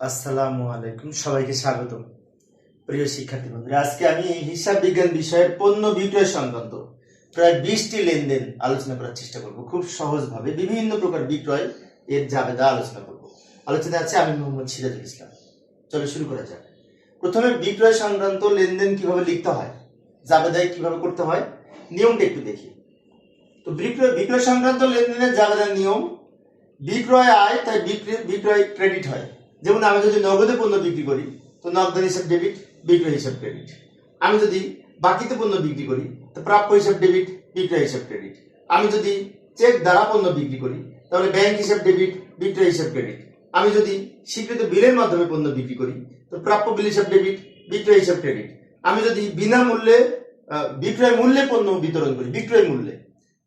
আসসালামু আলাইকুম, সবাইকে স্বাগত। প্রিয় শিক্ষার্থী বন্ধুরা, আজকে আমি হিসাব বিজ্ঞান বিষয়ের পণ্য বিক্রয় সংক্রান্ত প্রায় বিশটি লেনদেন আলোচনা করার চেষ্টা করব। খুব সহজভাবে বিভিন্ন প্রকার বিক্রয় এর জাবেদা আলোচনা করব। আলোচনা আছে আমি মোহাম্মদ সিরাজুল ইসলাম। চলো শুরু করা যাক। প্রথমে বিক্রয় সংক্রান্ত লেনদেন কীভাবে লিখতে হয় জাবেদায় কীভাবে করতে হয়, নিয়মটা একটু দেখি। তো বিক্রয় বিক্রয় সংক্রান্ত লেনদেনের জাবেদার নিয়ম, বিক্রয় আয়, তাই বিক্রয় ক্রেডিট হয়। যেমন আমি যদি নগদে পণ্য বিক্রি করি, তো নগদ হিসাব ডেবিট বিক্রয় হিসাব ক্রেডিট আমি যদি বাকিতে পণ্য বিক্রি করি, তো প্রাপ্য হিসাব ডেবিট বিক্রয় হিসাব ক্রেডিট আমি যদি চেক দ্বারা পণ্য বিক্রি করি, তাহলে ব্যাংক হিসাব ডেবিট বিক্রয় হিসাব ক্রেডিট আমি যদি স্বীকৃত বিলের মাধ্যমে পণ্য বিক্রি করি, তো প্রাপ্য বিল হিসাব ডেবিট বিক্রয় হিসাব ক্রেডিট আমি যদি বিনামূল্যে বিক্রয় মূল্যে পণ্য বিতরণ করি, বিক্রয় মূল্যে,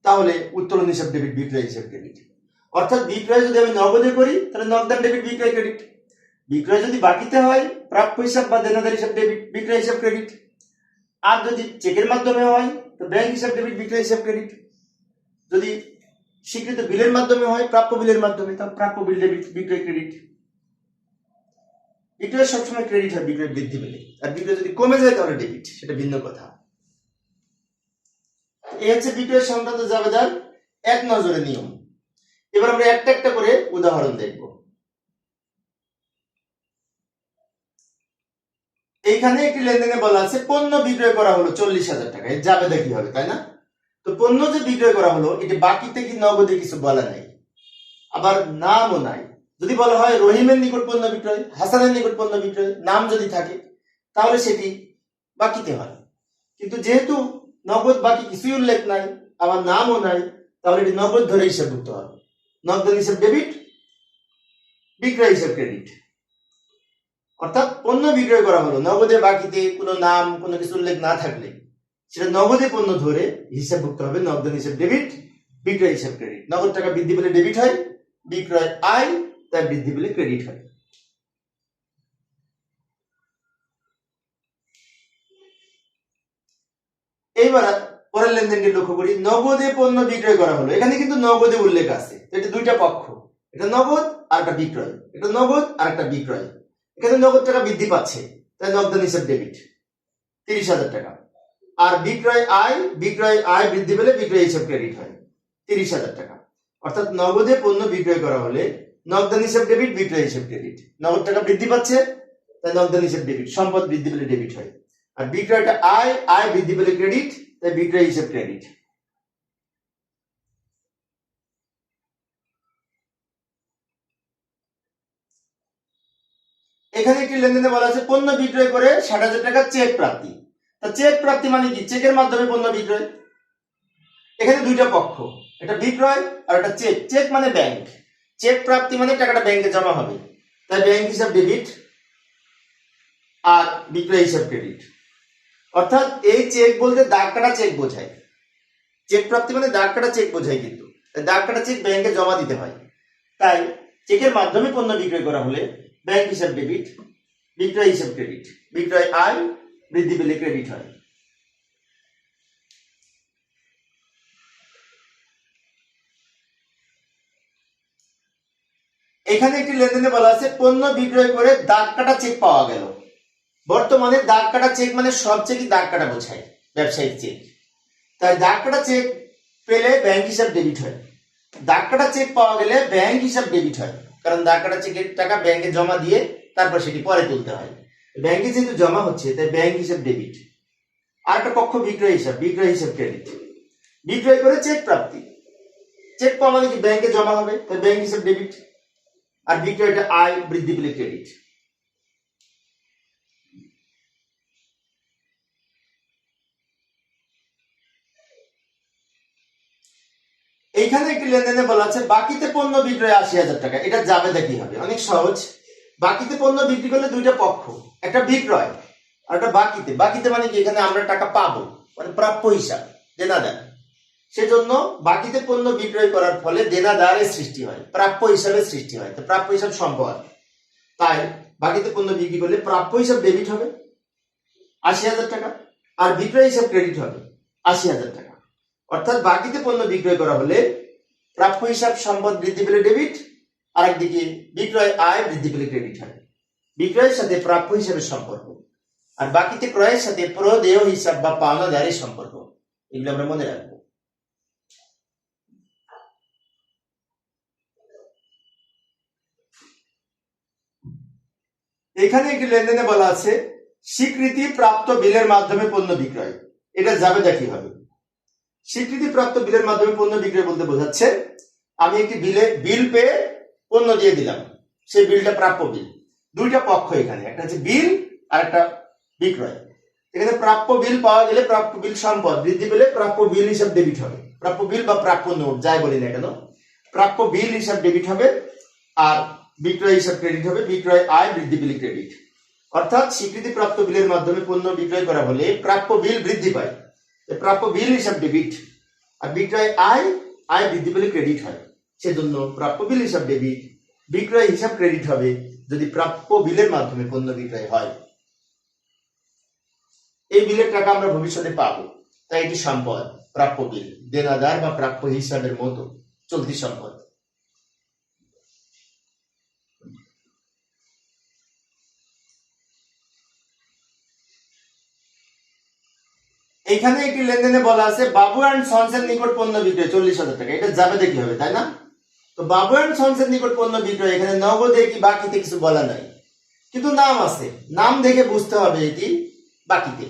তাহলে উত্তোলন হিসাব ডেবিট বিক্রয় হিসাব ক্রেডিট অর্থাৎ বিক্রয় যদি আমি নগদে করি, তাহলে নগদান ডেবিট বিক্রয় ক্রেডিট বিক্রয় যদি বাকিতে হয়, প্রাপ্য হিসাব বা দেনাদার হিসাব ডেবিট বিক্রয় হিসাব ক্রেডিট আর যদি চেকের মাধ্যমে হয়, তো ব্যাংক হিসাব ডেবিট বিক্রয় হিসাব ক্রেডিট যদি স্বীকৃত বিলের মাধ্যমে হয়, প্রাপ্য বিলের মাধ্যমে, তাহলে প্রাপ্য বিল ডেবিট বিক্রয় ক্রেডিট বিক্রয় সবসময় ক্রেডিট হয় বিক্রয় বৃদ্ধি পেলে। আর বিক্রয় যদি কমে যায়, তাহলে ডেবিট সেটা ভিন্ন কথা। এই হচ্ছে বিক্রয় সংক্রান্ত জাবেদার এক নজরে নিয়ম। এবার আমরা একটা একটা করে উদাহরণ দেখব। এইখানে একটি লেনদেনে বলা আছে, পণ্য বিক্রয় করা হলো চল্লিশ হাজার টাকা। এর যাবে দেখি হবে, তাই না? তো পণ্য যে বিক্রয় করা হলো, এটি বাকিতে কি নগদে কিছু বলা নাই। আবার নামও নাই। যদি বলা হয় রহিমের নিকট পণ্য বিক্রয়, হাসানের নিকট পণ্য বিক্রয়, নাম যদি থাকে, তাহলে সেটি বাকিতে হয়। কিন্তু যেহেতু নগদ বাকি কিছুই উল্লেখ নাই, আবার নামও নাই, তাহলে এটি নগদ ধরে হিসাবভুক্ত হবে। নগদ হিসাব ডেবিট বিক্রয় হিসাব ক্রেডিট অর্থাৎ পণ্য বিক্রয় করা হলো। নগদে বাকিতে কোনো নাম, কোনো কিছু উল্লেখ না থাকলে সেটা নগদে পণ্য ধরে হিসাবভুক্ত হবে, নগদ হিসাব ডেবিট বিক্রয় হিসাব ক্রেডিট নগদ টাকা বৃদ্ধি পেলে ডেবিট হয়, বিক্রয় আয়, তার বৃদ্ধি পেলে ক্রেডিট হয়। এইবার পরের লেনদেনকে লক্ষ্য করি। নগদে পণ্য বিক্রয় করা হলো। এখানে কিন্তু নগদে উল্লেখ আছে। এটা দুইটা পক্ষ। এটা নগদ আর একটা বিক্রয়। এটা নগদ আর একটা বিক্রয়। এখানে নগদ টাকা বৃদ্ধি পাচ্ছে। তাই নগদান হিসাব ডেবিট তিরিশ হাজার টাকা। আর বিক্রয় আয় বিক্রয় আয় বৃদ্ধি পেলে বিক্রয় হিসাব ক্রেডিট হয়। তিরিশ হাজার টাকা। অর্থাৎ নগদে পণ্য বিক্রয় করা হলে নগদান হিসাব ডেবিট বিক্রয় হিসাব ক্রেডিট নগদ টাকা বৃদ্ধি পাচ্ছে তাই নগদান হিসাব ডেবিট সম্পদ বৃদ্ধি পেলে ডেবিট হয়। আর বিক্রয়টা আয় আয় বৃদ্ধি পেলে ক্রেডিট তাই বিক্রয় হিসাব ক্রেডিট এখানে একটি লেনদেনে বলা আছে পণ্য বিক্রয় করে ষাট হাজার টাকা চেক প্রাপ্তি। তা চেক প্রাপ্তি মানে কি? চেকের মাধ্যমে পণ্য বিক্রয়। এখানে দুইটা পক্ষ এটা বিক্রয় আর একটা চেক। চেক মানে ব্যাংক। চেক প্রাপ্তি মানে টাকাটা ব্যাংকে জমা হবে। তাই ব্যাংক হিসাব ডেবিট আর বিক্রয় হিসাব ক্রেডিট। অর্থাৎ এই চেক বলতে দাগ কাটা চেক বোঝায়। চেক প্রাপ্তি মানে দাগ কাটা চেক বোঝায় কিন্তু। দাগ কাটা চেক ব্যাংকে জমা দিতে হয়। তাই চেকের মাধ্যমে পণ্য বিক্রয় করা হলে ব্যাংক হিসাব ডেবিট বিক্রয় হিসাব ক্রেডিট বিক্রয় আয়, বৃদ্ধি পেলে ক্রেডিট হয়। এখানে একটি লেনদেনে বলা আছে, পণ্য বিক্রয় করে দাগ কাটা চেক পাওয়া গেল। বর্তমানে দাগ কাটা চেক মানে সব চেকই দাগ কাটা বোঝায়? ব্যবসায়িক চেক তাই দাগ কাটা চেক পেলে ব্যাংক হিসাব ডেবিট হয়। কাটা চেক পাওয়া গেলে ব্যাংক হিসাব ডেবিট হয়। কারণ কাটা চেকের টাকা ব্যাংকে জমা দিয়ে তারপর সেটি পরে তুলতে হয়। ব্যাংকে যেহেতু জমা হচ্ছে, তাই ব্যাংক হিসাব ডেবিট আর একটা পক্ষ বিক্রয় হিসাব বিক্রয় হিসাব ক্রেডিট বিক্রয় করে চেক প্রাপ্তি। চেক পাওয়া গেলে কি? ব্যাংকে জমা হবে, তাই ব্যাংক হিসাব ডেবিট আর বিক্রয়টা আয় বৃদ্ধি পেলে ক্রেডিট এইখানে একটি লেনদেনে বলা আছে, বাকিতে পণ্য বিক্রয় আশি হাজার টাকা। এটা যাবে দেখি হবে, অনেক সহজ। বাকিতে পণ্য বিক্রি করলে দুইটা পক্ষ, একটা বিক্রয় আর একটা বাকিতে। বাকিতে মানে কি? এখানে আমরা টাকা পাবো মানে প্রাপ্য হিসাব, দেনাদার। সেজন্য বাকিতে পণ্য বিক্রয় করার ফলে দেনাদারের সৃষ্টি হয়, প্রাপ্য হিসাবে সৃষ্টি হয়। তো প্রাপ্য হিসাব সম্পদ তাই বাকিতে পণ্য বিক্রি করলে প্রাপ্য হিসাব ডেবিট হবে, আশি হাজার টাকা, আর বিক্রয় হিসাব ক্রেডিট হবে, আশি হাজার টাকা। অর্থাৎ বাকিতে পণ্য বিক্রয় করা হলে প্রাপ্য হিসাব সম্পদ বৃদ্ধি পেলে ডেবিট আর একদিকে বিক্রয় আয় বৃদ্ধি পেলে ক্রেডিট হয়। বিক্রয়ের সাথে প্রাপ্য হিসাবে সম্পর্ক আর বাকিতে ক্রয়ের সাথে প্রদেয় হিসাব বা পাওনাদারের সম্পর্ক, এগুলো আমরা মনে রাখব। এখানে একটি লেনদেনে বলা আছে, স্বীকৃতি প্রাপ্ত বিলের মাধ্যমে পণ্য বিক্রয়। এটা যাবে কি হবে স্বীকৃতি প্রাপ্ত বিলের মাধ্যমে পণ্য বিক্রয় বলতে বোঝাচ্ছে, আমি একটি বিলে বিল পেয়ে পণ্য দিয়ে দিলাম, সেই বিলটা প্রাপ্য বিল। দুইটা পক্ষ এখানে, একটা হচ্ছে বিল আর একটা বিক্রয়। এখানে প্রাপ্য বিল পাওয়া গেলে প্রাপ্য বিল সম্পদ বৃদ্ধি পেলে প্রাপ্য বিল হিসাব ডেবিট হবে। প্রাপ্য বিল বা প্রাপ্য নোট, যাই বলি না কেন, প্রাপ্য বিল হিসাব ডেবিট হবে আর বিক্রয় হিসাব ক্রেডিট হবে, বিক্রয় আয় বৃদ্ধি বিল ক্রেডিট অর্থাৎ স্বীকৃতিপ্রাপ্ত বিলের মাধ্যমে পণ্য বিক্রয় করা হলে প্রাপ্য বিল বৃদ্ধি পায়। এই প্রাপ্য বিল হিসাব ডেবিট আর বিক্রয় আয় আয় বৃদ্ধি পেলে ক্রেডিট হয়। সেজন্য প্রাপ্য বিল হিসাব ডেবিট বিক্রয় হিসাব ক্রেডিট হবে যদি প্রাপ্য বিলের মাধ্যমে পণ্য বিক্রয় হয়। এই বিলের টাকা আমরা ভবিষ্যতে পাবো। তাই এটি সম্পদ, প্রাপ্য বিল, দেনাদার বা প্রাপ্য হিসাবের মতো চলতি সম্পদ। এইখানে একটি লেনদেনে বলা আছে, বাবু অ্যান্ড সন্সের নিকট পণ্য বিক্রয়, চল্লিশ হাজার টাকা। এটা যাবে দেখি হবে, তাই না? তো বাবু অ্যান্ড সন্সের নিকট পণ্য বিক্রয়, এখানে নগদে কি বাকিতে কিছু বলা নাই। কিন্তু নাম আছে। নাম দেখে বুঝতে হবে এটি বাকিতে।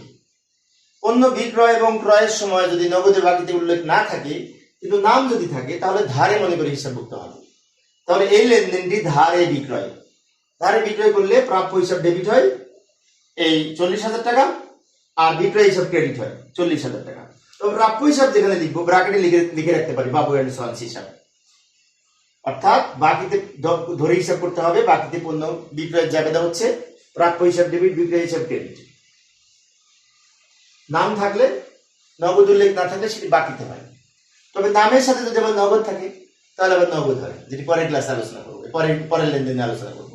পণ্য বিক্রয় এবং ক্রয়ের সময় যদি নগদে বাকিতে উল্লেখ না থাকে, কিন্তু নাম যদি থাকে, তাহলে ধারে মনে করে হিসাবভুক্ত হবে। তাহলে এই লেনদেনটি ধারে বিক্রয়। ধারে বিক্রয় করলে প্রাপ্য হিসাব ডেবিট হয় এই চল্লিশ হাজার টাকা। আর বিক্রয় হিসাব ক্রেডিট হয়, চল্লিশ হাজার টাকা। তো প্রাপ্য হিসাব যেখানে লিখব ব্রাকেটে লিখে লিখে রাখতে পারি, বাবু অ্যান্ড সন্স হিসাব। অর্থাৎ বাকিতে ধরে হিসাব করতে হবে, বাকিতে পণ্য বিক্রয়ের জায়গাটা হচ্ছে প্রাপ্য হিসাব ডেবিট বিক্রয় হিসাব ক্রেডিট নাম থাকলে, নগদ উল্লেখ না থাকলে সেটি বাকিতে হয়। তবে নামের সাথে যদি আবার নগদ থাকে, তাহলে আবার নগদ হয়, যেটি পরের ক্লাসে আলোচনা করব, পরের পরের লেনদেনে আলোচনা করব।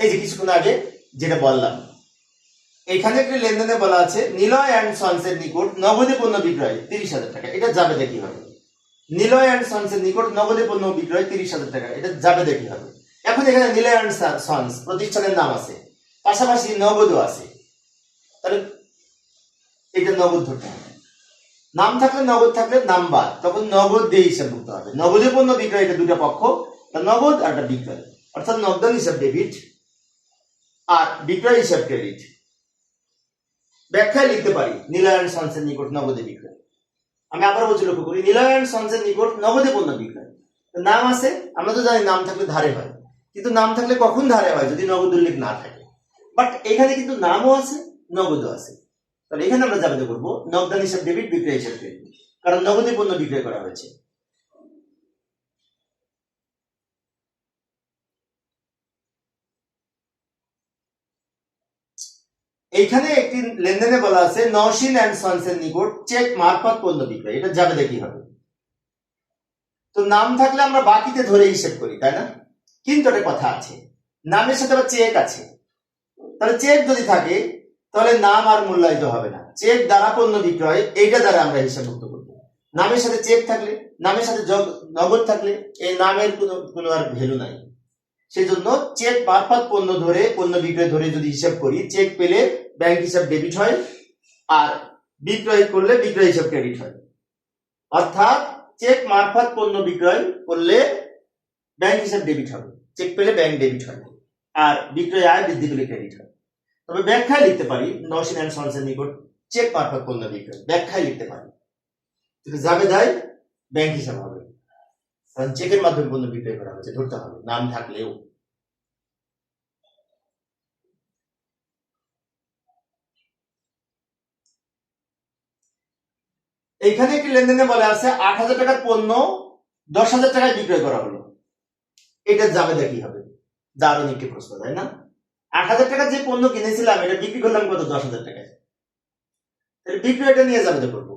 এই যে কিছুক্ষণ আগে যেটা বললাম। এখানে একটি লেনদেনে বলা আছে, নিলয় অ্যান্ড সন্সের নিকট নগদে পণ্য বিক্রয় তিরিশ হাজার টাকা। এটা যাবে দেখি হবে। নিলয় অ্যান্ড সন্সের নিকট নগদে পণ্য বিক্রয় তিরিশ হাজার টাকা। এটা যাবে দেখি হবে। এখন এখানে নিলয় অ্যান্ড সন্স প্রতিষ্ঠানের নাম আছে। পাশাপাশি নগদও আছে। তাহলে এটা নগদ ধরতে হবে। নাম থাকলে নগদ থাকলে নাম বাদ তখন নগদ দিয়ে হিসাবভুক্ত হবে। নগদে পণ্য বিক্রয় এটা দুটা পক্ষ নগদ আর একটা বিক্রয়। অর্থাৎ নগদান হিসাব ডেবিট আর বিক্রয় হিসাব ক্রেডিট ব্যাখ্যায় লিখতে পারি, নীলায়ন সন্সের নিকট, নগদে বিক্রয়। আমি আবার বলছি লক্ষ্য করি, নীলায়ন সন্সের নিকট, নগদে পণ্য বিক্রয়। নাম আছে, আমরা তো জানি নাম থাকলে ধারে হয়। কিন্তু নাম থাকলে কখন ধারে হয় যদি নগদ উল্লেখ না থাকে? বাট এখানে কিন্তু নামও আছে, নগদও আছে। তাহলে এখানে আমরা যাবে করব নগদান হিসাব ডেবিট বিক্রয় হিসাব ক্রেডিট কারণ নগদে পণ্য বিক্রয় করা হয়েছে। এইখানে একটি লেনদেনে বলা আছে, নওশিন অ্যান্ড সন্সের নিকট চেক, মারফত, পণ্য বিক্রয়। এটা যাবে দেখি হবে। তো নাম থাকলে আমরা বাকিতে ধরে হিসেব করি, তাই না? কিন্তু একটা কথা আছে, নামের সাথে আবার চেক আছে। তাহলে চেক যদি থাকে, তাহলে নাম আর মূল্যায়িত হবে না। চেক দ্বারা পণ্য বিক্রয়, এইটা দ্বারা আমরা হিসাবভুক্ত করব। নামের সাথে চেক থাকলে, নামের সাথে নগদ থাকলে, এই নামের কোনো কোনো আর ভ্যালু নাই। সেই জন্য চেক মারফত পণ্য ধরে, পণ্য বিক্রয় ধরে যদি হিসাব করি চেক পেলে ব্যাংক হিসাব ডেবিট হয় আর বিক্রয় করলে বিক্রয় হিসাব ক্রেডিট হয়। অর্থাৎ চেক মারফত পণ্য বিক্রয় করলে ব্যাংক হিসাব ডেবিট হবে। চেক পেলে ব্যাংক ডেবিট হয় আর বিক্রয় আয় বৃদ্ধি পেলে ক্রেডিট হয়। তবে ব্যাখ্যায় লিখতে পারি নশিন অ্যান্ড সন্সের নিকট চেক মারফত পণ্য বিক্রয়। ব্যাখ্যায় লিখতে পারি। যাবে দেয় ব্যাংক হিসাব হবে। কারণ চেকের মাধ্যমে পণ্য বিক্রয় করা হয়েছে, ধরতে হবে, নাম থাকলেও। এইখানে একটি লেনদেনে বলা আছে, আট হাজার টাকার পণ্য দশ হাজার টাকায় বিক্রয় করা হলো। এটা যাবে দেখি হবে। দারুণ একটি প্রশ্ন, তাই না? আট হাজার টাকার যে পণ্য কিনেছিলাম, এটা বিক্রি করলাম কত? দশ হাজার টাকায়। বিক্রয়টা নিয়ে যাবে করব।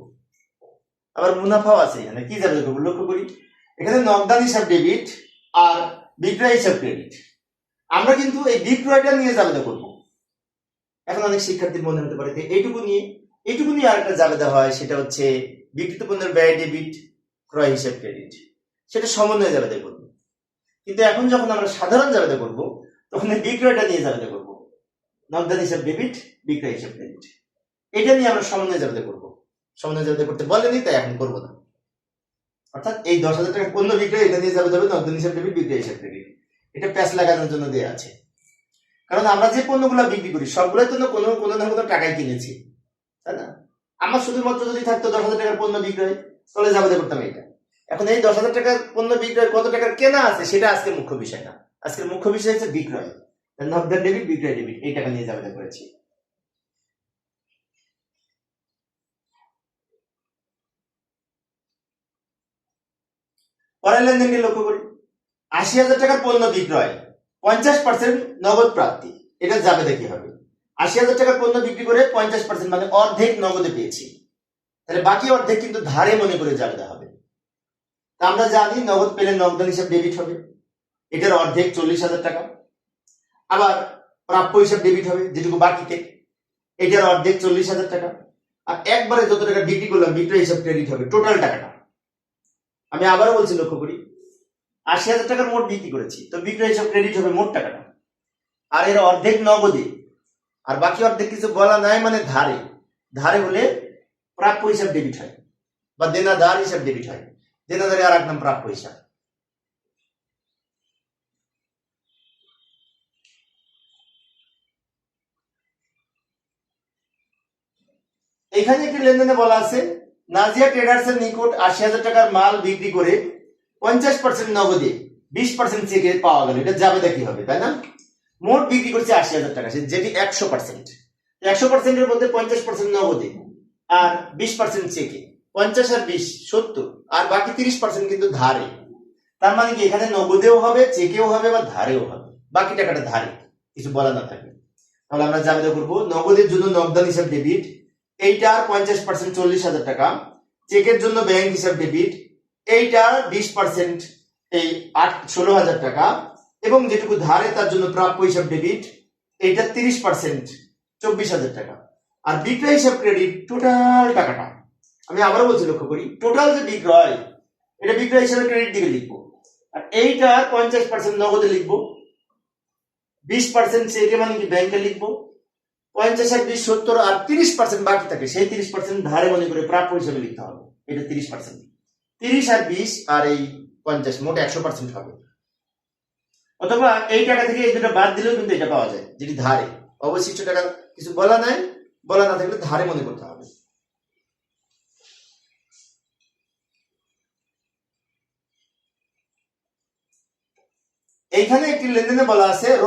আবার মুনাফাও আছে এখানে, কি যাবে করব? লক্ষ্য করি। এখানে নগদান হিসাব ডেবিট আর বিক্রয় হিসাব ক্রেডিট আমরা কিন্তু এই বিক্রয়টা নিয়ে জাবেদা করব। এখন অনেক শিক্ষার্থীর মনে হতে পারে যে এইটুকু নিয়ে এইটুকু নিয়ে আরেকটা জাবেদা হয়, সেটা হচ্ছে বিক্রিত পণ্যের ব্যয় ডেবিট ক্রয় হিসাব ক্রেডিট সেটা সমন্বয়ে জাবেদা করব। কিন্তু এখন যখন আমরা সাধারণ জাবেদা করব, তখন এই বিক্রয়টা নিয়ে জাবেদা করব। নগদান হিসাব ডেবিট বিক্রয় হিসাব ক্রেডিট এটা নিয়ে আমরা সমন্বয় জাবেদা করব। সমন্বয় জাবেদা করতে বলেনি, তাই এখন করব না। অর্থাৎ এই দশ হাজার টাকা পণ্য বিক্রয় এটা নিয়ে যাবে যাবে নগদান হিসাব ডেবিট বিক্রয় হিসাব ক্রেডিট এটা প্যাচ লাগানোর জন্য দেওয়া আছে। কারণ আমরা যে পণ্যগুলো বিক্রি করি, সবগুলোই তো কোনো কোনো না কোনো টাকায় কিনেছি, তাই না? আমার শুধুমাত্র যদি থাকতো দশ হাজার টাকার পণ্য বিক্রয় তাহলে যাবে করতাম এটা এখন এই দশ হাজার টাকার পণ্য বিক্রয়, কত টাকার কেনা আছে, সেটা আজকের মুখ্য বিষয় না। আজকের মুখ্য বিষয় হচ্ছে বিক্রয়। নগদান ডেবিট বিক্রয় ডেবিট এই টাকা নিয়ে যাবে করেছি। পরের লেনদেনকে লক্ষ্য করি? আশি হাজার টাকার পণ্য বিক্রয়, পঞ্চাশ পার্সেন্ট নগদ প্রাপ্তি। এটা যাবে দেখি হবে আশি হাজার টাকার পণ্য বিক্রি করে পঞ্চাশ পার্সেন্ট মানে অর্ধেক নগদে পেয়েছি। তাহলে বাকি অর্ধেক কিন্তু ধারে মনে করে যাবে হবে। তা আমরা জানি নগদ পেলে নগদান হিসাব ডেবিট হবে। এটার অর্ধেক চল্লিশ হাজার টাকা। আবার প্রাপ্য হিসাব ডেবিট হবে, যেটুকু বাকিতে। এটার অর্ধেক চল্লিশ হাজার টাকা। আর একবারে যত টাকা বিক্রি করলাম, বিক্রয় হিসাব ক্রেডিট হবে টোটাল টাকাটা। আমি আবারও বলছি লক্ষ্য করি, আশি হাজার টাকার মোট বিক্রি করেছি, তো বিক্রয় হিসাব ক্রেডিট হবে মোট টাকাটা। আর এর অর্ধেক নগদে, আর বাকি অর্ধেক কিছু বলা নাই মানে ধারে। ধারে হলে প্রাপ্য হিসাব ডেবিট হয়, বা দেনাদার হিসাব ডেবিট হয়। দেনাদারে আর এক নাম প্রাপ্য হিসাব। এখানে একটি লেনদেনে বলা আছে নাজিয়া ট্রেডার্স এর নিকট আশি হাজার টাকার মাল বিক্রি করে পঞ্চাশ পার্সেন্ট নগদে বিশ পার্সেন্ট চেকে পাওয়া গেল। এটা যাবে কি হবে, তাই না? মোট বিক্রি করছে আশি হাজার টাকা যেটি একশো পার্সেন্ট একশো পার্সেন্টের মধ্যে পঞ্চাশ পার্সেন্ট নগদে আর বিশ পার্সেন্ট চেকে। পঞ্চাশ আর বিশ, সত্তর। আর বাকি তিরিশ পার্সেন্ট কিন্তু ধারে। তার মানে কি, এখানে নগদেও হবে, চেকেও হবে বা ধারেও হবে। বাকি টাকাটা ধারে। কিছু বলা না থাকে তাহলে আমরা জাবেদা করব, নগদের জন্য নগদান হিসাব ডেবিট এইটার পঞ্চাশ পার্সেন্ট চল্লিশ হাজার টাকা। চেকের জন্য ব্যাংক হিসাব ডেবিট এইটার বিশ পার্সেন্ট এই আট ষোলো হাজার টাকা। এবং যেটুকু ধারে তার জন্য প্রাপ্য হিসাব ডেবিট এইটা তিরিশ পার্সেন্ট চব্বিশ হাজার টাকা। আর বিক্রয় হিসাব ক্রেডিট টোটাল টাকাটা। আমি আবারও বলছি, লক্ষ্য করি টোটাল যে বিক্রয়, এটা বিক্রয় হিসাবে ক্রেডিট দিকে লিখব। আর এইটার পঞ্চাশ পার্সেন্ট নগদে লিখব। বিশ পার্সেন্ট চেকে মানে কি ব্যাংকে লিখব। পঞ্চাশ আর বিশ সত্তর আর তিরিশ পার্সেন্ট বাকি থাকে, সেই তিরিশ পার্সেন্ট ধারে মনে করে প্রাপ্য হিসেবে লিখতে হবে। এটা তিরিশ পার্সেন্ট তিরিশ আর বিশ আর এই পঞ্চাশ, মোট একশো পার্সেন্ট হবে। অথবা এই টাকা থেকে এই দুটো বাদ দিলেও কিন্তু এটা পাওয়া যায়, যেটি ধারে। অবশিষ্ট টাকা কিছু বলা নাই, বলা না থাকলে ধারে মনে করতে হবে। এইখানে একটি লেনদেনে বলা আছে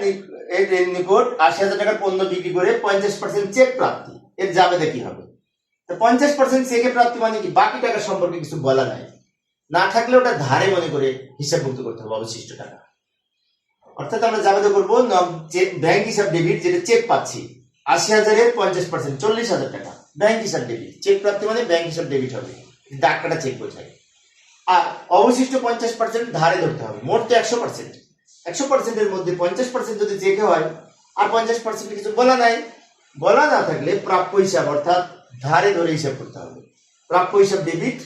নি- এর নিকট আশি হাজার টাকার পণ্য বিক্রি করে পঞ্চাশ পার্সেন্ট চেক প্রাপ্তি। এর যাবে দেখি হবে? পঞ্চাশ পার্সেন্ট চেকে প্রাপ্তি মানে কি? বাকি টাকা সম্পর্কে কিছু বলা নাই। না থাকলে ওটা ধারে মনে করে হিসাবমুক্ত করতে হবে অবশিষ্ট টাকা। অর্থাৎ আমরা যাবে করব ব্যাংক হিসাব ডেবিট যেটা চেক পাচ্ছি, আশি হাজারের পঞ্চাশ পার্সেন্ট চল্লিশ হাজার টাকা। ব্যাংক হিসাব ডেবিট। চেক প্রাপ্তি মানে ব্যাংক হিসাব ডেবিট হবে। ডাক কাটা চেক বোঝায়। আর অবশিষ্ট পঞ্চাশ পার্সেন্ট ধারে ধরতে হবে, মোট তো একশো পার্সেন্ট একশো পার্সেন্টের মধ্যে পঞ্চাশ পার্সেন্ট যদি চেকে হয়, আর পঞ্চাশ পার্সেন্ট কিছু বলা নাই, বলা না থাকলে প্রাপ্য হিসাব অর্থাৎ ধারে ধরে হিসাব করতে হবে। প্রাপ্য হিসাব ডেবিট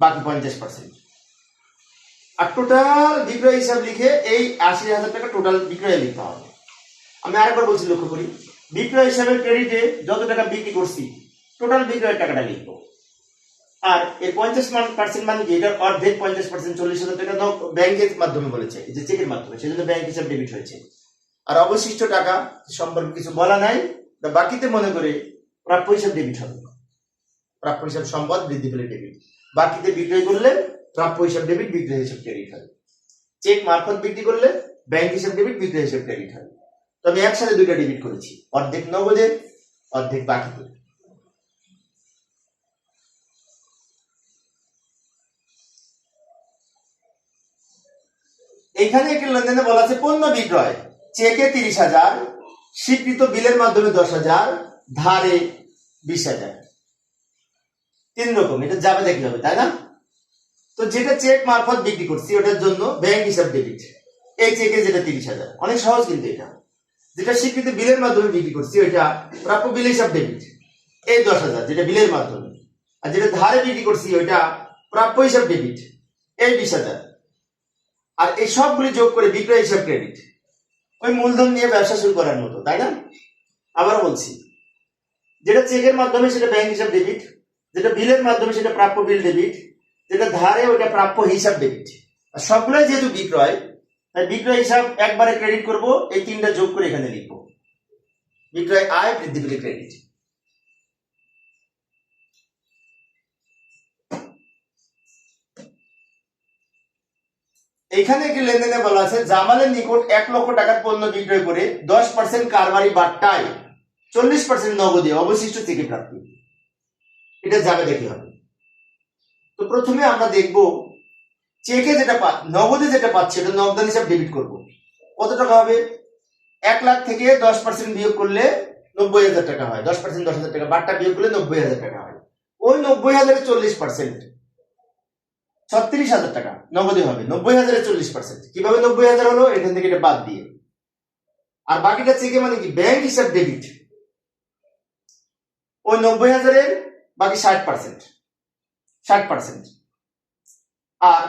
বাকি পঞ্চাশ পার্সেন্ট আর টোটাল বিক্রয় হিসাব লিখে এই আশি হাজার টাকা টোটাল বিক্রয় লিখতে হবে। আমি আরেকবার বলছি, লক্ষ্য করি, বিক্রয় হিসাবের ক্রেডিটে যত টাকা বিক্রি করছি টোটাল বিক্রয়ের টাকাটা লিখব। আর এই পঞ্চাশ পার্সেন্ট মানে কি? এটার অর্ধেক পঞ্চাশ পার্সেন্ট চল্লিশ হাজার টাকা নক ব্যাংকের মাধ্যমে বলেছে যে চেকের মাধ্যমে, সেজন্য ব্যাংক হিসাব ডেবিট হয়েছে। আর অবশিষ্ট টাকা সম্পর্কে কিছু বলা নাই, তা বাকিতে মনে করে প্রাপ্য হিসাব ডেবিট হবে। প্রাপ্য হিসাব সম্পদ বৃদ্ধি পেলে ডেবিট বাকিতে বিক্রয় করলে প্রাপ্য হিসাব ডেবিট বিক্রয় হিসাব ক্রেডিট হবে চেক মারফত বিক্রি করলে ব্যাংক হিসাব ডেবিট বিক্রয় হিসাব ক্রেডিট হবে তো আমি একসাথে দুইটা ডেবিট করেছি। অর্ধেক নগদে, অর্ধেক বাকিতে। এখানে একটি লেনদেনে বলা আছে পণ্য বিক্রয়। চেকে তিরিশ হাজার, স্বীকৃত বিলের মাধ্যমে দশ হাজার, ধারে বিশ হাজার। তিন রকম, এটা যাবে দেখি হবে তাই না? তো যেটা চেক মারফত বিক্রি করছি, ওটার জন্য ব্যাংক হিসাব ডেবিট এই চেকে যেটা তিরিশ হাজার। অনেক সহজ কিন্তু এটা। যেটা স্বীকৃত বিলের মাধ্যমে বিক্রি করছি, ওইটা প্রাপ্য বিল হিসাব ডেবিট এই দশ হাজার, যেটা বিলের মাধ্যমে। আর যেটা ধারে বিক্রি করছি, ওইটা প্রাপ্য হিসাব ডেবিট এই বিশ হাজার। আর এই সবগুলি যোগ করে বিক্রয় হিসাব ক্রেডিট ওই মূলধন নিয়ে ব্যবসা শুরু করার মতো, তাই না? আবার বলছি, যেটা চেকের মাধ্যমে সেটা ব্যাংক হিসাব ডেবিট যেটা বিলের মাধ্যমে সেটা প্রাপ্য বিল ডেবিট যেটা ধারে ওটা প্রাপ্য হিসাব ডেবিট আর সবগুলাই যেহেতু বিক্রয়, তাই বিক্রয় হিসাব একবারে ক্রেডিট করব, এই তিনটা যোগ করে এখানে লিখব। বিক্রয় আয় বৃদ্ধি ক্রেডিট এখানে একটি লেনদেনে বলা আছে, জামালের নিকট এক লক্ষ টাকার পণ্য বিক্রয় করে দশ পার্সেন্ট কারবারি বাট্টায় চল্লিশ পার্সেন্ট নগদে অবশিষ্ট থেকে প্রাপ্তি। এটা যাবে দেখি হবে। তো প্রথমে আমরা দেখব চেকে যেটা নগদে যেটা পাচ্ছে, এটা নগদান হিসাব ডেবিট করব। কত টাকা হবে? এক লাখ থেকে দশ পার্সেন্ট বিয়োগ করলে নব্বই হাজার টাকা হয়। দশ পার্সেন্ট দশ হাজার টাকা, বাট্টা বিয়োগ করলে নব্বই হাজার টাকা হয়। ওই নব্বই হাজারের চল্লিশ পার্সেন্ট ছত্রিশ হাজার টাকা। নগদে হবে। নব্বই হাজারের চল্লিশ পার্সেন্ট কীভাবে নব্বই হাজার হলো? এখান থেকে এটা বাদ দিয়ে। আর বাকিটা চেকে মানে কি? ব্যাংক হিসাব ডেবিট। ওই নব্বই হাজারের বাকি ষাট পার্সেন্ট ষাট পার্সেন্ট আর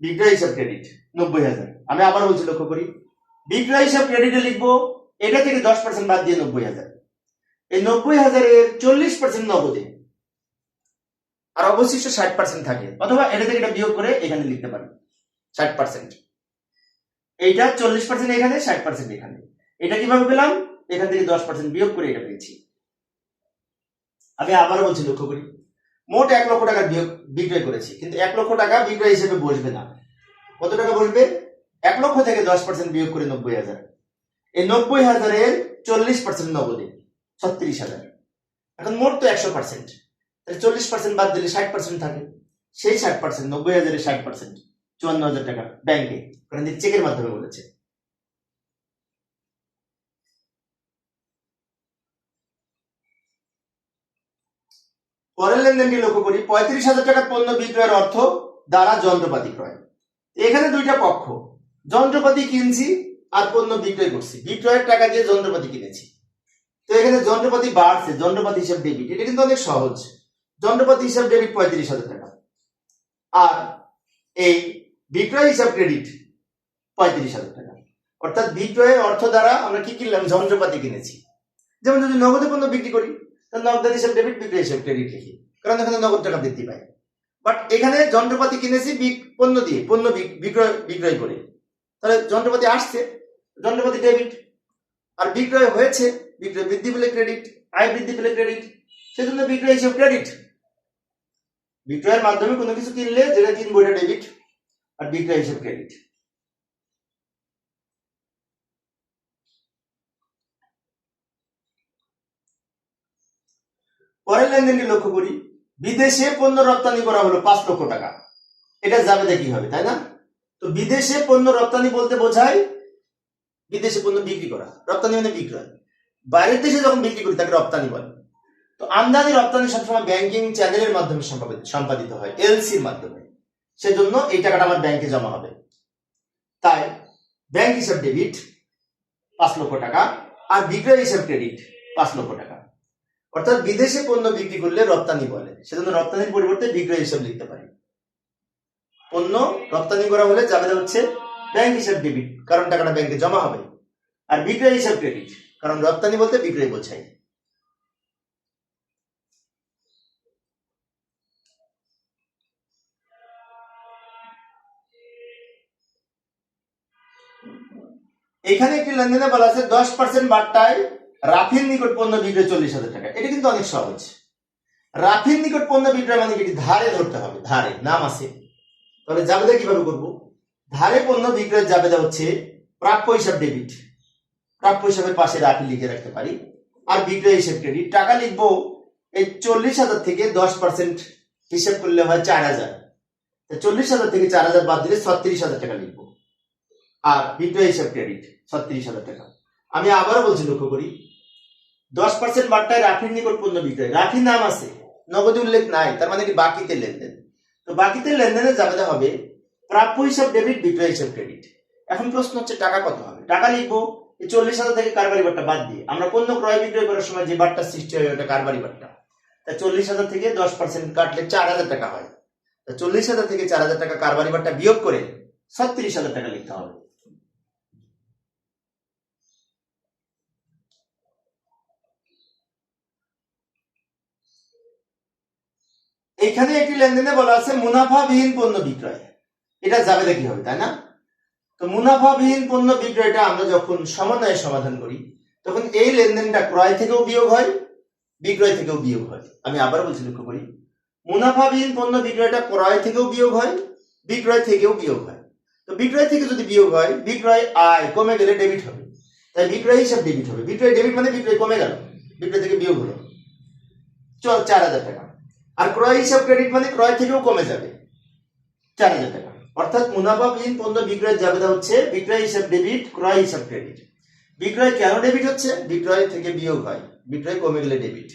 বিক্রয় হিসাব ক্রেডিট নব্বই হাজার। আমি আবার বলছি, লক্ষ্য করি। বিক্রয় হিসাব ক্রেডিটে লিখব, এটা থেকে দশ পার্সেন্ট বাদ দিয়ে নব্বই হাজার। এই নব্বই হাজারের চল্লিশ পার্সেন্ট নগদে আর অবশিষ্ট ষাট পার্সেন্ট থাকে। অথবা এটা থেকে এটা বিয়োগ করে এখানে লিখতে পারি ষাট পার্সেন্ট এইটা চল্লিশ পার্সেন্ট এখানে, ষাট পার্সেন্ট এখানে। এটা কীভাবে পেলাম? এখান থেকে দশ পার্সেন্ট বিয়োগ করে এটা পেয়েছি। আমি আবারও বলছি, লক্ষ্য করি। মোট এক লক্ষ টাকা বিক্রয় করেছি। কিন্তু এক লক্ষ টাকা বিক্রয় হিসেবে বসবে না। কত টাকা বসবে? এক লক্ষ থেকে দশ পার্সেন্ট বিয়োগ করে নব্বই হাজার। এই নব্বই হাজারের চল্লিশ পার্সেন্ট নগদে, ছত্রিশ হাজার। এখন মোট তো একশো পার্সেন্ট চল্লিশ পার্সেন্ট বাদ দিলে ষাট পার্সেন্ট থাকে। সেই ষাট পার্সেন্ট নব্বই হাজারের ষাট পার্সেন্ট চুয়ান্ন হাজার টাকা ব্যাংকে। কারণ চেকের মাধ্যমে বলেছে। পরের লেনদেনটি লক্ষ্য করি, পঁয়ত্রিশ হাজার টাকার পণ্য বিক্রয়ের অর্থ দ্বারা যন্ত্রপাতি ক্রয়। এখানে দুইটা পক্ষ, যন্ত্রপাতি কিনছি আর পণ্য বিক্রয় করছি। বিক্রয়ের টাকা দিয়ে যন্ত্রপাতি কিনেছি। তো এখানে যন্ত্রপাতি বাড়ছে, যন্ত্রপাতি হিসাব ডেবিট এটা কিন্তু অনেক সহজ। যন্ত্রপাতি হিসাব ডেবিট পঁয়ত্রিশ হাজার টাকা। আর এই বিক্রয় হিসাব ক্রেডিট পঁয়ত্রিশ হাজার টাকা। অর্থাৎ বিক্রয়ের অর্থ দ্বারা আমরা কি কিনলাম? যন্ত্রপাতি কিনেছি। যেমন যদি নগদে পণ্য বিক্রি করি, তাহলে নগদ হিসাব ডেবিট বিক্রয় হিসাব ক্রেডিট লিখি। কারণ এখানে নগদ টাকা বৃদ্ধি পায়। বাট এখানে যন্ত্রপাতি কিনেছি পণ্য দিয়ে, পণ্য বিক- বিক্রয় বিক্রয় করে। তাহলে যন্ত্রপাতি আসছে, যন্ত্রপাতি ডেবিট আর বিক্রয় হয়েছে, বিক্রয় বৃদ্ধি পেলে ক্রেডিট আয় বৃদ্ধি পেলে ক্রেডিট সেজন্য বিক্রয় হিসাব ক্রেডিট বিক্রয়ের মাধ্যমে কোনো কিছু কিনলে যেটা কিনবো এটা ডেবিট আর বিক্রয় হিসাব ক্রেডিট পরের লেনদেনটি লক্ষ্য করি। বিদেশে পণ্য রপ্তানি করা হলো পাঁচ লক্ষ টাকা। এটা যাবে দেখি হবে, তাই না? তো বিদেশে পণ্য রপ্তানি বলতে বোঝায় বিদেশে পণ্য বিক্রি করা। রপ্তানি মানে বিক্রয়। বাইরের দেশে যখন বিক্রি করি, তাকে রপ্তানি বলে। তো আমদানি রপ্তানি সবসময় ব্যাংকিং চ্যানেলের মাধ্যমে সম্পাদিত হয় এলসির মাধ্যমে। সেজন্য এই টাকাটা আমার ব্যাংকে জমা হবে। তাই ব্যাংক হিসাব ডেবিট পাঁচ লক্ষ টাকা আর বিক্রয় হিসাব ক্রেডিট পাঁচ লক্ষ টাকা। অর্থাৎ বিদেশে পণ্য বিক্রি করলে রপ্তানি বলে, সেজন্য রপ্তানির পরিবর্তে বিক্রয় হিসাব লিখতে পারি। পণ্য রপ্তানি করা হলে যাবে হচ্ছে ব্যাংক হিসাব ডেবিট কারণ টাকাটা ব্যাংকে জমা হবে। আর বিক্রয় হিসাব ক্রেডিট কারণ রপ্তানি বলতে বিক্রয় বোঝায়। এখানে একটি লেনদেনে বলা আছে দশ পার্সেন্ট বার্তায় রাফির নিকট পণ্য বিক্রয় চল্লিশ হাজার টাকা। এটা কিন্তু অনেক সহজ। রাফির নিকট পণ্য বিক্রয় মানে এটি ধারে ধরতে হবে। ধারে, নাম আছে। তাহলে জাবেদা কীভাবে করব? ধারে পণ্য বিক্রয়ের জাবেদা হচ্ছে প্রাপ্য হিসাব ডেবিট। প্রাপ্য হিসাবের পাশে রাফি লিখে রাখতে পারি। আর বিক্রয় হিসাব ক্রেডিট। টাকা লিখব, এই চল্লিশ হাজার থেকে দশ পার্সেন্ট হিসাব করলে হয় চার হাজার। চল্লিশ হাজার থেকে চার হাজার বাদ দিলে ছত্রিশ হাজার টাকা লিখব। আর বিক্রয় হিসাব ক্রেডিট ছত্রিশ হাজার টাকা। আমি আবারও বলছি, লক্ষ্য করি, দশ পার্সেন্ট বার্তায় রাফির নিকট পণ্য বিক্রয়। রাফির নাম আছে, নগদে উল্লেখ নাই, তার মানে কি বাকিতে লেনদেন। তো বাকিতে লেনদেনে যাবে হবে, প্রাপ্য হিসাব ডেবিট বিক্রয় হিসাব ক্রেডিট এখন প্রশ্ন হচ্ছে, টাকা কত হবে? টাকা লিখব, এই চল্লিশ হাজার থেকে কারবারি বাট্টা বাদ দিয়ে। আমরা পণ্য ক্রয় বিক্রয় করার সময় যে বাট্টা সৃষ্টি হয়, ওটা কারবারি বাট্টা। তা চল্লিশ হাজার থেকে দশ পার্সেন্ট কাটলে চার হাজার টাকা হয়। তা চল্লিশ হাজার থেকে চার হাজার টাকা কারবারি বাট্টা বিয়োগ করে ছত্রিশ হাজার টাকা লিখতে হবে। এখানে একটি লেনদেনে বলা আছে মুনাফাবিহীন পণ্য বিক্রয়। এটা যাবে কি হবে, তাই না? তো মুনাফাবিহীন পণ্য বিক্রয়টা আমরা যখন সমন্বয়ে সমাধান করি, তখন এই লেনদেনটা ক্রয় থেকেও বিয়োগ হয়, বিক্রয় থেকেও বিয়োগ হয়। আমি আবার বলছি, লক্ষ্য করি। মুনাফাবিহীন পণ্য বিক্রয়টা ক্রয় থেকেও বিয়োগ হয়, বিক্রয় থেকেও বিয়োগ হয়। তো বিক্রয় থেকে যদি বিয়োগ হয়, বিক্রয় আয় কমে গেলে ডেবিট হবে। তাই বিক্রয় হিসাব ডেবিট হবে। বিক্রয় ডেবিট মানে বিক্রয় কমে গেল, বিক্রয় থেকে বিয়োগ হলো। চল, চার হাজার টাকা। আর ক্রয় হিসাব ক্রেডিট মানে ক্রয় থেকেও কমে যাবে। চার হাজার টাকা। অর্থাৎ মুনাফাবিহীন পণ্য বিক্রয়ের জাবেদা হচ্ছে বিক্রয় হিসাব ডেবিট ক্রয় হিসাব ক্রেডিট বিক্রয় কেন ডেবিট হচ্ছে? বিক্রয় থেকে বিয়োগ হয়। বিক্রয় কমে গেলে ডেবিট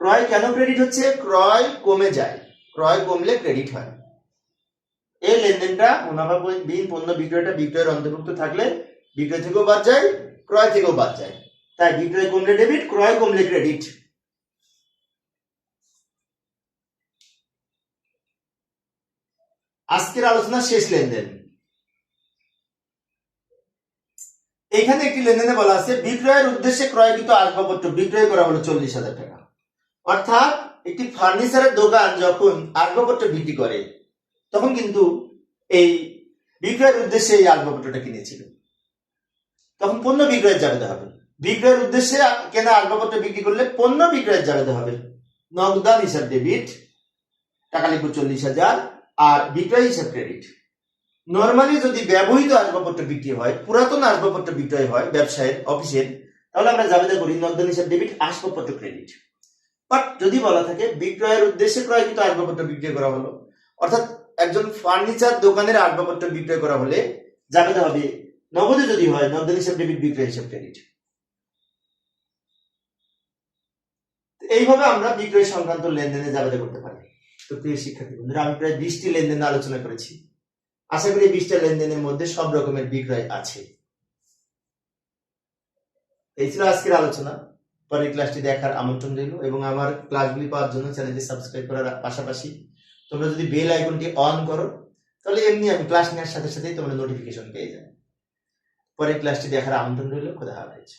ক্রয় কেন ক্রেডিট হচ্ছে? ক্রয় কমে যায়। ক্রয় কমলে ক্রেডিট হয়। এই লেনদেনটা মুনাফাবিহীন পণ্য বিক্রয়টা বিক্রয়ের অন্তর্ভুক্ত থাকলে বিক্রয় থেকেও বাদ যায়, ক্রয় থেকেও বাদ যায়। তাই বিক্রয় কমলে ডেবিট ক্রয় কমলে ক্রেডিট আজকের আলোচনা শেষ লেনদেন। এখানে একটি লেনদেনে বলা আছে, বিক্রয়ের উদ্দেশ্যে ক্রয়কৃত আসবাবপত্র বিক্রয় করা হলো চল্লিশ হাজার টাকা। অর্থাৎ একটি ফার্নিচারের দোকান যখন আসবাবপত্র বিক্রি করে, তখন কিন্তু এই বিক্রয়ের উদ্দেশ্যে এই আসবাবপত্রটা কিনেছিল। তখন পণ্য বিক্রয়ের জাবেদা হবে। বিক্রয়ের উদ্দেশ্যে কেনা আসবাবপত্র বিক্রি করলে পণ্য বিক্রয়ের জাবেদা হবে। নগদান হিসাব ডেবিট টাকা লিখব চল্লিশ হাজার আর বিক্রয় হিসাব ক্রেডিট নর্মালি যদি ব্যবহৃত আসবাবপত্র বিক্রি হয়, পুরাতন আসবাবপত্র বিক্রয় হয়, ব্যবসায়ের, অফিসের, তাহলে আমরা জাবেদা করি নগদান হিসাব ডেবিট আসবাবপত্র ক্রেডিট বাট যদি বলা থাকে, বিক্রয়ের উদ্দেশ্যে ক্রয়কৃত আসবাবপত্র বিক্রয় করা হলো, অর্থাৎ একজন ফার্নিচার দোকানের আসবাবপত্র বিক্রয় করা হলে জাবেদা হবে, নগদে যদি হয় নগদান হিসাব ডেবিট বিক্রয় হিসাব ক্রেডিট এইভাবে আমরা বিক্রয় সংক্রান্ত লেনদেনে জাবেদা করতে পারি। তো প্রিয় শিক্ষার্থী বন্ধুরা, আমি প্রায় বিশটি লেনদেন আলোচনা করেছি। আশা করি বিশটা লেনদেনের মধ্যে সব রকমের বিক্রয় আছে। এই ছিল আজকের আলোচনা। পরের ক্লাসটি দেখার আমন্ত্রণ রইল এবং আমার ক্লাসগুলি পাওয়ার জন্য চ্যানেলটি সাবস্ক্রাইব করার পাশাপাশি তোমরা যদি বেল আইকনটি অন করো, তাহলে এমনি আমি ক্লাস নেওয়ার সাথে সাথেই তোমরা নোটিফিকেশন পেয়ে যাবে। পরের ক্লাসটি দেখার আমন্ত্রণ রইল, খোদা হাফেজ।